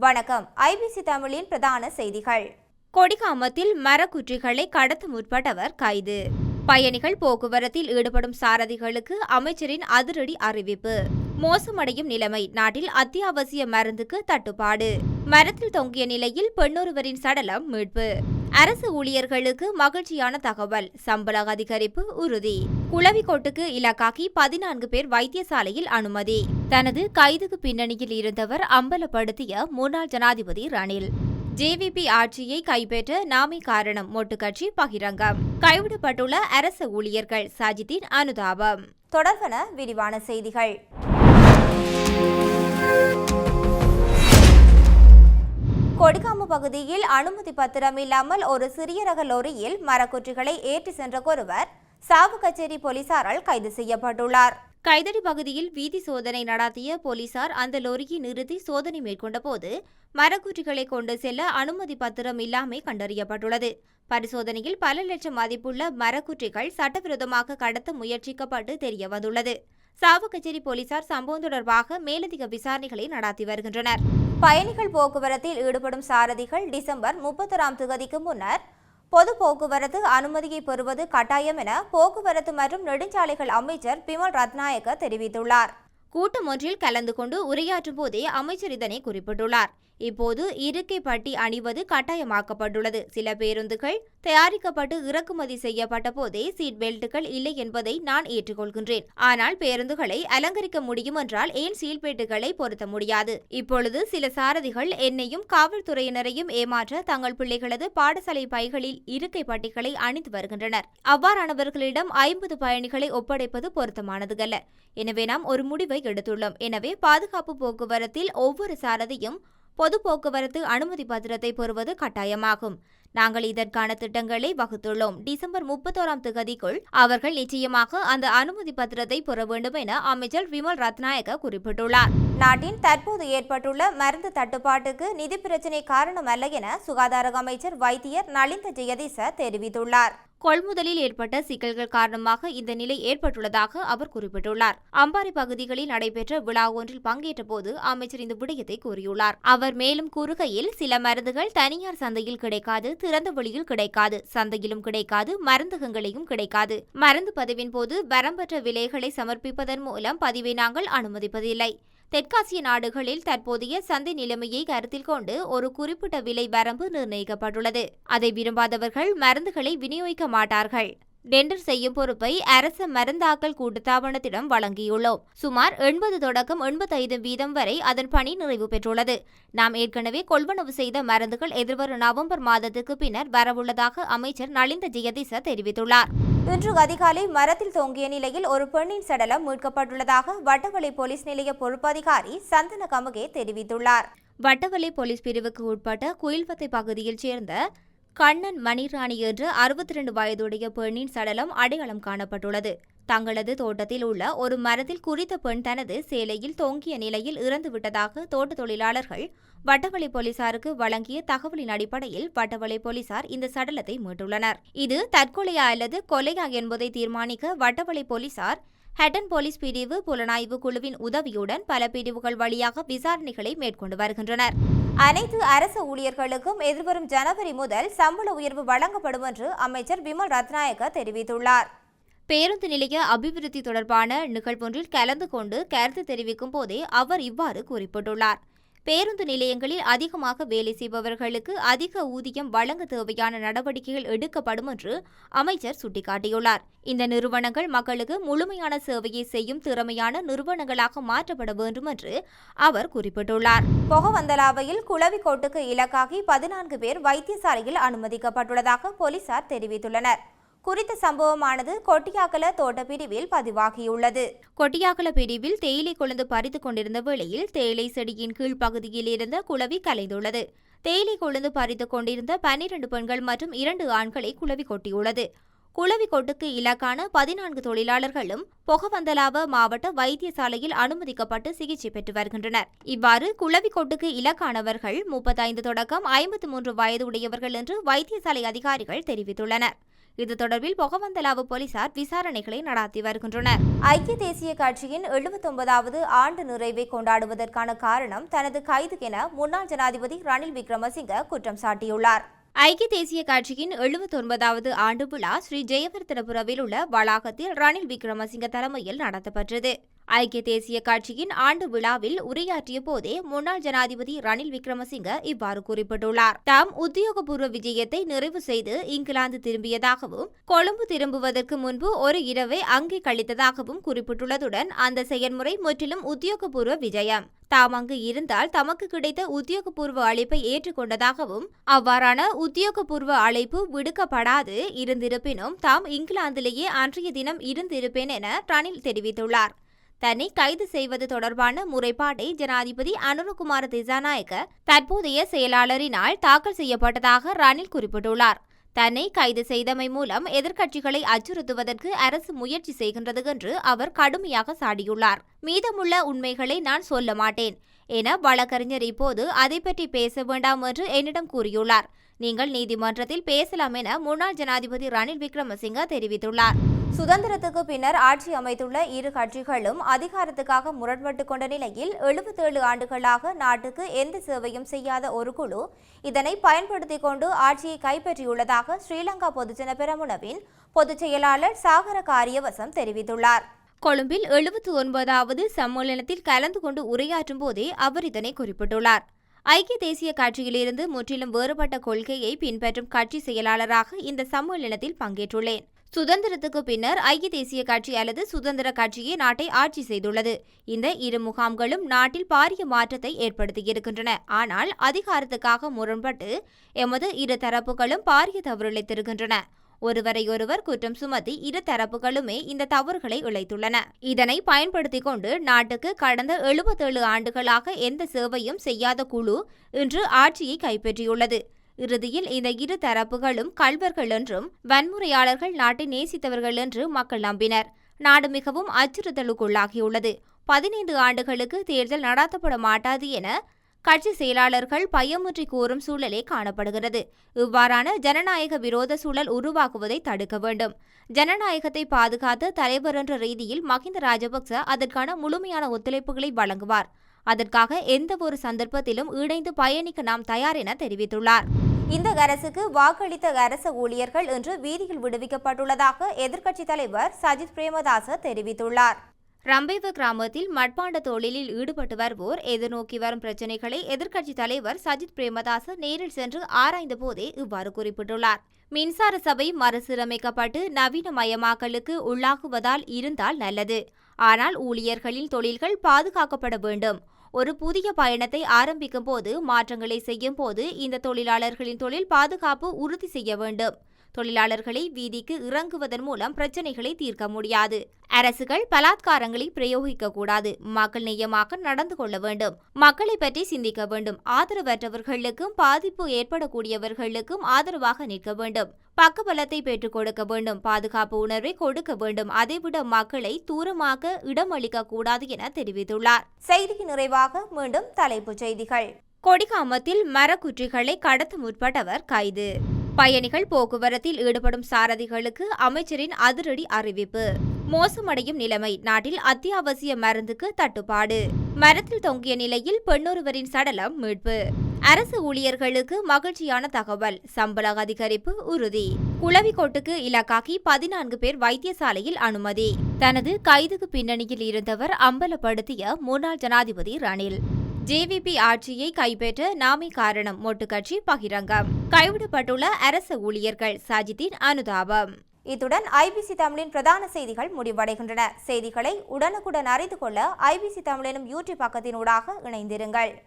வணக்கம். ஐபிசி தமிழின் பிரதான செய்திகள். கொடிகாமத்தில் மரக்குற்றிகளை கடத்த முற்பட்டவர் கைது. பயணிகள் போக்குவரத்தில் ஈடுபடும் சாரதிகளுக்கு அமைச்சரின் அதிரடி அறிவிப்பு. மோசமடையும் நிலைமை. நாட்டில் அத்தியாவசிய மருந்துக்கு தட்டுப்பாடு. மரத்தில் தொங்கிய நிலையில் பெண்ணொருவரின் சடலம் மீட்பு. அரசு ஊழியர்களுக்கு மகிழ்ச்சியான தகவல். சம்பள அதிகரிப்பு உறுதி. குளவிக்கோட்டுக்கு இலக்காக்கி பதினான்கு பேர் வைத்தியசாலையில் அனுமதி. தனது கைதுக்கு பின்னணியில் இருந்தவர் அம்பலப்படுத்திய முன்னாள் ஜனாதிபதி ரணில். ஜேவிபி ஆட்சியை கைப்பற்ற நாமே காரணம். மொட்டுக்கட்சி பகிரங்கம். கைவிடப்பட்டுள்ள அரசு ஊழியர்கள் சஜித்தின் அனுதாபம். தொடர்பன விரிவான செய்திகள். கொடிகாமு பகுதியில் அனுமதி பத்திரம் இல்லாமல் ஒரு சிறிய ரக லொரியில் மரக்குற்றிகளை ஏற்றி சென்ற ஒருவர் சாவு கச்சேரி போலீசாரால் கைது செய்யப்பட்டுள்ளார். கைதடி பகுதியில் வீதி சோதனை நடாத்திய போலீசார் அந்த லொரியை நிறுத்தி சோதனை மேற்கொண்ட போது மரக்குற்றிகளை கொண்டு செல்ல அனுமதி பத்திரம் இல்லாமை கண்டறியப்பட்டுள்ளது. பரிசோதனையில் பல லட்சம் மதிப்புள்ள மரக்குற்றிகள் சட்டவிரோதமாக கடத்த முயற்சிக்கப்பட்டு தெரியவந்துள்ளது. சாவுக்கச்சேரி போலீசார் சம்பவம் தொடர்பாக மேலதிக விசாரணைகளை நடாத்தி வருகின்றனர். பயணிகள் போக்குவரத்தில் ஈடுபடும் சாரதிகள் டிசம்பர் முப்பத்தொராம் தேதிக்கு முன்னர் பொது போக்குவரத்து அனுமதியை பெறுவது கட்டாயம் என போக்குவரத்து மற்றும் நெடுஞ்சாலைகள் அமைச்சர் பிமல் ரத்நாயக்க தெரிவித்துள்ளார். கூட்டம் ஒன்றில் கலந்து கொண்டு உரையாற்றும் போதே அமைச்சர் இதனை குறிப்பிட்டுள்ளார். இப்போது இருக்கை பட்டி அணிவது கட்டாயமாக்கப்பட்டுள்ளது. சில பேருந்துகள் தயாரிக்கப்பட்டு இறக்குமதி செய்யப்பட்ட போதே சீட் பெல்ட்டுகள் இல்லை என்பதை நான் ஏற்றுக்கொள்கின்றேன். ஆனால் பேருந்துகளை அலங்கரிக்க முடியும் என்றால் ஏன் சீட் பெல்ட்டுகளை பொருத்த முடியாது? இப்பொழுது சில சாரதிகள் என்னையும் காவல்துறையினரையும் ஏமாற்ற தங்கள் பிள்ளைகளது பாடசாலை பைகளில் இருக்கை பட்டிகளை அணிந்து வருகின்றனர். அவ்வாறானவர்களிடம் ஐம்பது பயணிகளை ஒப்படைப்பது பொருத்தமானதுகல்ல. எனவே நாம் ஒரு முடிவை எடுத்துள்ளோம். எனவே பாதுகாப்பு போக்குவரத்தில் ஒவ்வொரு சாரதியும் பொது போக்குவரத்து அனுமதி பத்திரத்தை பெறுவது கட்டாயமாகும். நாங்கள் இதற்கான திட்டங்களை வகுத்துள்ளோம். டிசம்பர் முப்பத்தோராம் திகதிக்குள் அவர்கள் நிச்சயமாக அந்த அனுமதி பத்திரத்தை பெற வேண்டும் என அமைச்சர் விமல் ரத்நாயக்க குறிப்பிட்டுள்ளார். நாட்டின் தற்போது ஏற்பட்டுள்ள மருந்து தட்டுப்பாட்டுக்கு நிதி பிரச்சினை காரணமல்ல என சுகாதார அமைச்சர் வைத்தியர் நலிந்த ஜெயதீச தெரிவித்துள்ளார். கொள்முதலில் ஏற்பட்ட சிக்கல்கள் காரணமாக இந்த நிலை ஏற்பட்டுள்ளதாக அவர் குறிப்பிட்டுள்ளார். அம்பாறை பகுதிகளில் நடைபெற்ற விழா ஒன்றில் பங்கேற்ற போது அமைச்சர் இந்த விடயத்தை கூறியுள்ளார். அவர் மேலும் கூறுகையில் சில மருந்துகள் தனியார் சந்தையில் கிடைக்காது திறந்த வழியில் கிடைக்காது சந்தையிலும் கிடைக்காது மருந்தகங்களையும் கிடைக்காது. மருந்து பதிவின் போது வரம்பற்ற விலைகளை சமர்ப்பிப்பதன் மூலம் பதிவை நாங்கள் அனுமதிப்பதில்லை. தெற்காசிய நாடுகளில் தற்போதைய சந்தை நிலைமையை கருத்தில் கொண்டு ஒரு குறிப்பிட்ட விலை வரம்பு நிர்ணயிக்கப்பட்டுள்ளது. அதை விரும்பாதவர்கள் மருந்துகளை விநியோகிக்க மாட்டார்கள். டெண்டர் செய்யும் பொறுப்பை அரச மருந்தாக்கல் கூட்டுத்தாபனத்திடம் வழங்கியுள்ளோம். சுமார் எண்பது தொடக்கம் எண்பத்தைந்து வீதம் வரை அதன் பணி நிறைவு பெற்றுள்ளது. நாம் ஏற்கனவே கொள்வனவு செய்த மருந்துகள் எதிர்வரும் நவம்பர் மாதத்துக்கு பின்னர் வரவுள்ளதாக அமைச்சர் நலிந்த ஜெயதிச தெரிவித்துள்ளார். இன்று அதிகாலை மரத்தில் தொங்கிய நிலையில் ஒரு பெண்ணின் சடலம் மீட்கப்பட்டுள்ளதாக வட்டவளை போலீஸ் நிலைய பொறுப்பதிகாரி சந்தன கமுகே தெரிவித்துள்ளார். வட்டவளை போலீஸ் பிரிவுக்கு உட்பட்ட குயில்வத்தை பகுதியில் சேர்ந்த கண்ணன் மணிராணி என்ற அறுபத்தி ரெண்டு வயதுடைய பெண்ணின் சடலம் அடையாளம் காணப்பட்டுள்ளது. தங்களது தோட்டத்தில் உள்ள ஒரு மரத்தில் குறித்த பெண் தனது சேலையில் தொங்கிய நிலையில் இறந்துவிட்டதாக தோட்ட தொழிலாளர்கள் வட்டவளை போலீசாருக்கு வழங்கிய தகவலின் அடிப்படையில் வட்டவளை போலீசார் இந்த சடலத்தை மீட்டுள்ளனர். இது தற்கொலையா அல்லது கொலையா என்பதை தீர்மானிக்க வட்டவளை போலீசார் ஹட்டன் போலீஸ் பிரிவு புலனாய்வு குழுவின் உதவியுடன் பல பிரிவுகள் வழியாக விசாரணைகளை மேற்கொண்டு வருகின்றனர். அனைத்து அரசு ஊழியர்களுக்கும் எதிர்வரும் ஜனவரி முதல் சம்பள உயர்வு வழங்கப்படும் என்று அமைச்சர் விமல் ரத்நாயக்க தெரிவித்துள்ளார். பேருந்து நிலைய அபிவிருத்தி தொடர்பான நிகழ்வொன்றில் கலந்து கொண்டு கருத்து தெரிவிக்கும் போதே அவர் இவ்வாறு குறிப்பிட்டுள்ளார். பேருந்து நிலையங்களில் அதிகமாக வேலை செய்பவர்களுக்கு அதிக ஊதியம் வழங்க தேவையான நடவடிக்கைகள் எடுக்கப்படும் என்று அமைச்சர் சுட்டிக்காட்டியுள்ளார். இந்த நிறுவனங்கள் மக்களுக்கு முழுமையான சேவையை செய்யும் திறமையான நிறுவனங்களாக மாற்றப்பட வேண்டும் என்று அவர் குறிப்பிட்டுள்ளார். பொகவந்தலாவையில் குளவிக்கோட்டுக்கு இலக்காகி பதினான்கு பேர் வைத்தியசாலையில் அனுமதிக்கப்பட்டுள்ளதாக போலீசார் தெரிவித்துள்ளனர். குறித்த சம்பவமானது கொட்டியாக்கல தோட்ட பிரிவில் பதிவாகியுள்ளது. கொட்டியாக்கல பிரிவில் தேயிலை கொழுந்து பறித்துக் கொண்டிருந்த வேளையில் தேயிலை செடியின் கீழ் பகுதியில் இருந்த குளவி கலைந்துள்ளது. தேயிலை கொழுந்து பறித்துக் கொண்டிருந்த பன்னிரண்டு பெண்கள் மற்றும் இரண்டு ஆண்களை குளவி கொட்டியுள்ளது. குளவிக்கோட்டுக்கு இலக்கான பதினான்கு தொழிலாளர்களும் பொகவந்தலாவ மாவட்ட வைத்தியசாலையில் அனுமதிக்கப்பட்டு சிகிச்சை பெற்று வருகின்றனர். இவ்வாறு குளவிக்கோட்டுக்கு இலக்கானவர்கள் முப்பத்தைந்து தொடக்கம் ஐம்பத்தி மூன்று வயது உடையவர்கள் என்று வைத்தியசாலை அதிகாரிகள் தெரிவித்துள்ளனர். இது தொடர்பில் பொகவந்தலாவு போலீசார் விசாரணைகளை நடாத்தி வருகின்றனர். ஐக்கிய தேசிய கட்சியின் எழுபத்தொன்பதாவது ஆண்டு நிறைவை கொண்டாடுவதற்கான காரணம் தனது கைது என முன்னாள் ஜனாதிபதி ரணில் விக்ரமசிங்க குற்றம் சாட்டியுள்ளார். ஐக்கிய தேசிய கட்சியின் எழுபத்தொன்பதாவது ஆண்டு விழா ஸ்ரீ ஜெயவர்தனபுரவில் உள்ள வளாகத்தில் ரணில் விக்ரமசிங்க தலைமையில் நடத்தப்பட்டது ஐக்கிய தேசிய கட்சியின் ஆண்டு விழாவில் உரையாற்றிய போதே முன்னாள் ஜனாதிபதி ரணில் விக்ரமசிங்க இவ்வாறு குறிப்பிட்டுள்ளார். தாம் உத்தியோகபூர்வ விஜயத்தை நிறைவு செய்து இங்கிலாந்து திரும்பியதாகவும் கொழும்பு திரும்புவதற்கு முன்பு ஒரு இரவை அங்கே கழித்ததாகவும் குறிப்பிட்டுள்ளதுடன் அந்த செயல்முறை முற்றிலும் உத்தியோகபூர்வ விஜயம். தாம் அங்கு இருந்தால் தமக்கு கிடைத்த உத்தியோகபூர்வ அழைப்பை ஏற்றுக்கொண்டதாகவும் அவ்வாறான உத்தியோகபூர்வ அழைப்பு விடுக்கப்படாது இருந்திருப்பினும் தாம் இங்கிலாந்திலேயே அன்றைய தினம் இருந்திருப்பேன் என ரணில் தெரிவித்துள்ளார். தன்னை கைது செய்வது தொடர்பான முறைப்பாட்டை ஜனாதிபதி அனுரகுமார திசாநாயக்க தற்போதைய செயலாளரினால் தாக்கல் செய்யப்பட்டதாக ரணில் குறிப்பிட்டுள்ளார். தன்னை கைது செய்தமை மூலம் எதிர்க்கட்சிகளை அச்சுறுத்துவதற்கு அரசு முயற்சி செய்கின்றது என்று அவர் கடுமையாக சாடியுள்ளார். மீதமுள்ள உண்மைகளை நான் சொல்ல மாட்டேன். என வழக்கறிஞர் இப்போது அதை பற்றி பேச வேண்டாம் என்று என்னிடம் கூறியுள்ளார். நீங்கள் நீதிமன்றத்தில் பேசலாம் என முன்னாள் ஜனாதிபதி ரணில் விக்ரமசிங்க தெரிவித்துள்ளார். சுதந்திரத்துக்கு பின்னர் ஆட்சி அமைத்துள்ள இரு கட்சிகளும் அதிகாரத்துக்காக முரண்பட்டு கொண்ட நிலையில் எழுபத்தேழு ஆண்டுகளாக நாட்டுக்கு எந்த சேவையும் செய்யாத ஒரு குழு இதனை பயன்படுத்திக் கொண்டு ஆட்சியை கைப்பற்றியுள்ளதாக ஸ்ரீலங்கா பொதுஜன பெரமுனவின் பொதுச் செயலாளர் சாகர காரியவசம் தெரிவித்துள்ளார். கொழும்பில் எழுபத்தி ஒன்பதாவது சம்மேளனத்தில் கலந்து கொண்டு உரையாற்றும் போதே அவர் இதனை குறிப்பிட்டுள்ளார். ஐக்கிய தேசிய கட்சியிலிருந்து முற்றிலும் வேறுபட்ட கொள்கையை பின்பற்றும் கட்சி செயலாளராக இந்த சம்மேளனத்தில் பங்கேற்றுள்ளேன். சுதந்திரத்துக்கு பின்னர் ஐக்கிய தேசிய கட்சி அல்லது சுதந்திர கட்சியே நாட்டை ஆட்சி செய்துள்ளது. இந்த இரு முகாம்களும் நாட்டில் பாரிய மாற்றத்தை ஏற்படுத்தியிருக்கின்றன ஆனால் அதிகாரத்துக்காக முரண்பட்டு எமது இரு தரப்புகளும் பாரிய தவறிழைத்திருக்கின்றன ஒருவரையொருவர் குற்றம் சுமத்தி இரு தரப்புகளுமே இந்த தவறுகளை இழைத்துள்ளன. இதனை பயன்படுத்திக் கொண்டு நாட்டுக்கு கடந்த எழுபத்தேழு ஆண்டுகளாக எந்த சேவையும் செய்யாத குழு இன்று ஆட்சியை கைப்பற்றியுள்ளது. இறுதியில் இந்த இரு தரப்புகளும் கள்வர்கள் என்றும் வன்முறையாளர்கள் நாட்டை நேசித்தவர்கள் என்று மக்கள் நம்பினர். நாடு மிகவும் அச்சுறுத்தலுக்குள்ளாகியுள்ளது. பதினைந்து ஆண்டுகளுக்கு தேர்தல் நடாத்தப்பட மாட்டாது என கட்சி செயலாளர்கள் பயமுற்றி கூறும் சூழலே காணப்படுகிறது. இவ்வாறான ஜனநாயக விரோத சூழல் உருவாக்குவதை தடுக்க வேண்டும். ஜனநாயகத்தை பாதுகாத்த தலைவர் என்ற ரீதியில் மஹிந்த ராஜபக்ச அதற்கான முழுமையான ஒத்துழைப்புகளை வழங்குவார். அதற்காக எந்தவொரு சந்தர்ப்பத்திலும் இணைந்து பயணிக்க நாம் தயார் என தெரிவித்துள்ளார். இந்த அரசுக்கு வாக்களித்த அரச ஊழியர்கள் இன்று வீதியில் விடுவிக்கப்பட்டுள்ளதாக எதிர்க்கட்சித் தலைவர் சஜித் பிரேமதாச தெரிவித்துள்ளார். ரம்பேவ கிராமத்தில் மட்பாண்ட தொழிலில் ஈடுபட்டு வருவோர் எதிர்நோக்கி வரும் பிரச்சினைகளை எதிர்க்கட்சித் தலைவர் சஜித் பிரேமதாச நேரில் சென்று ஆராய்ந்த போதே இவ்வாறு குறிப்பிட்டுள்ளார். மின்சார சபை மறுசீரமைக்கப்பட்டு நவீனமயமாக்கலுக்கு உள்ளாகுவதால் இருந்தால் நல்லது. ஆனால் ஊழியர்களின் தொழில்கள் பாதுகாக்கப்பட வேண்டும். ஒரு புதிய பயணத்தை ஆரம்பிக்கும் போது மாற்றங்களை செய்யும் போது இந்த தொழிலாளர்களின் தொழில் பாதுகாப்பு உறுதி செய்ய வேண்டும். தொழிலாளர்களை வீதிக்கு இறங்குவதன் மூலம் பிரச்சனைகளை தீர்க்க முடியாது. அரசுகள் பலாத்காரங்களை பிரயோகிக்க கூடாது. மக்கள் நேயமாக நடந்து கொள்ள வேண்டும். மக்களை பற்றி சிந்திக்க வேண்டும். ஆதரவற்றவர்களுக்கும் பாதிப்பு ஏற்படக்கூடியவர்களுக்கும் ஆதரவாக நிற்க வேண்டும். பக்கபலத்தை பெற்றுக் கொடுக்க வேண்டும். பாதுகாப்பு உணர்வை கொடுக்க வேண்டும். அதைவிட மக்களை தூரமாக இடமளிக்க கூடாது என தெரிவித்துள்ளார். செய்தியின் நிறைவாக மீண்டும் தலைப்புச் செய்திகள். கொடிகாமத்தில் மரக்குற்றிகளை கடத்த முற்பட்டவர் கைது. பயணிகள் போக்குவரத்தில் ஈடுபடும் சாரதிகளுக்கு அமைச்சரின் அதிரடி அறிவிப்பு. மோசமடையும் நிலைமை நாட்டில் அத்தியாவசிய மருந்துக்கு தட்டுப்பாடு. மரத்தில் தொங்கிய நிலையில் பெண்ணொருவரின் சடலம் மீட்பு. அரசு ஊழியர்களுக்கு மகிழ்ச்சியான தகவல் சம்பள அதிகரிப்பு உறுதி. குளவிக்கோட்டுக்கு இலக்காக்கி பதினான்கு பேர் வைத்தியசாலையில் அனுமதி. தனது கைதுக்கு பின்னணியில் இருந்தவர் அம்பலப்படுத்திய முன்னாள் ஜனாதிபதி ரணில். ஜேவிபி ஆட்சியை கைப்பற்ற நாமே காரணம். மொட்டு கட்சி பகிரங்கம். கைவிடப்பட்டுள்ள அரசு ஊழியர்கள் சாஜித்தின் அனுதாபம். இத்துடன் ஐபிசி தமிழின் பிரதான செய்திகள் முடிவடைகின்றன. செய்திகளை உடனுக்குடன் அறிந்து கொள்ள ஐபிசி தமிழ் எனும் யூடியூப் பக்கத்தினூடாக இணைந்திருங்கள்.